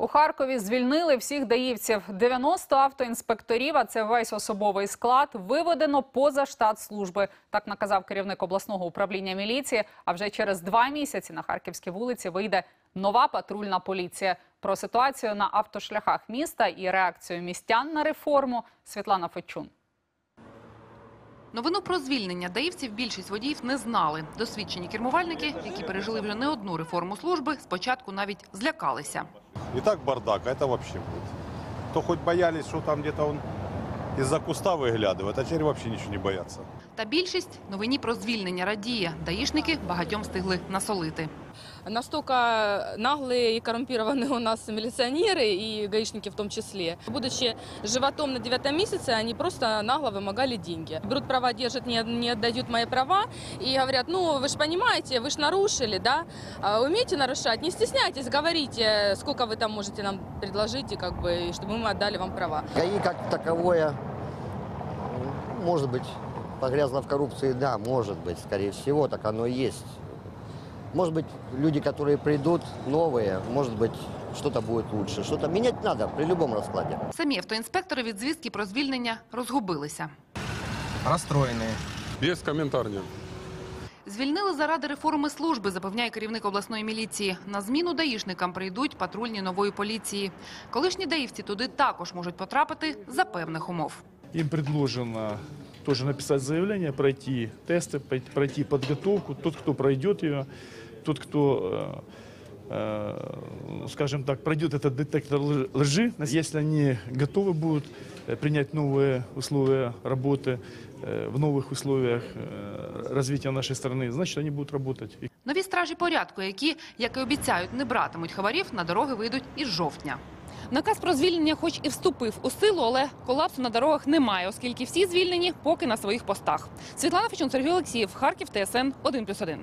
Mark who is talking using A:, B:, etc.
A: У Харкові звільнили всіх даївців. 90 автоінспекторів, а це весь особовий склад, виведено поза штат служби. Так наказав керівник обласного управління міліції. А вже через два місяці на харківські вулиці вийде нова патрульна поліція. Про ситуацію на автошляхах міста і реакцію містян на реформу Світлана Фечун.
B: Новину про звільнення даївців більшість водіїв не знали. Досвідчені кермувальники, які пережили вже не одну реформу служби, спочатку навіть злякалися.
C: И так бардак, а это вообще будет. То хоть боялись, что там где-то он из-за куста выглядывает, а теперь вообще ничего не боятся.
B: Та більшість новині про звільнення радіє. Даїшники багатьом встигли насолити.
D: Настолько наглые и коррумпированные у нас милиционеры и гаишники в том числе. Будучи животом на девятом месяце, они просто нагло вымогали деньги. Берут права, держат, не, не отдают мои права и говорят, ну вы же понимаете, вы же нарушили, да? А Умеете нарушать, не стесняйтесь, говорите, сколько вы там можете нам предложить, и как бы, чтобы мы отдали вам права.
E: ГАИ как таковое, может быть, погрязло в коррупции, да, может быть, скорее всего, так оно и есть. Может быть, люди, которые придут, новые, может быть, что-то будет лучше. Что-то менять надо при любом раскладе.
B: Самі автоінспектори від звістки про звільнення розгубилися.
F: расстроенные.
G: Без комментариев.
B: Звільнили заради реформи служби, запевняє керівник обласної міліції. На зміну даїшникам прийдуть патрульні нової поліції. Колишні даївці туди також можуть потрапити за певних умов.
H: Им предложено тоже написать заявление, пройти тесты, прой- пройти подготовку. Тот, кто пройдет ее, тот, кто, э, э, скажем так, пройдет этот детектор лж- лжи, если они готовы будут э, принять новые условия работы э, в новых условиях э, развития нашей страны, значит, они будут работать. И
B: Нові стражі порядку, які, як і обіцяють, не братимуть хабарів, на дороги вийдуть із жовтня. Наказ про звільнення хоч і вступив у силу, але колапсу на дорогах немає, оскільки всі звільнені поки на своїх постах. Світлана Фечун, Сергій Олексіїв, Харків, ТСН 1+,1.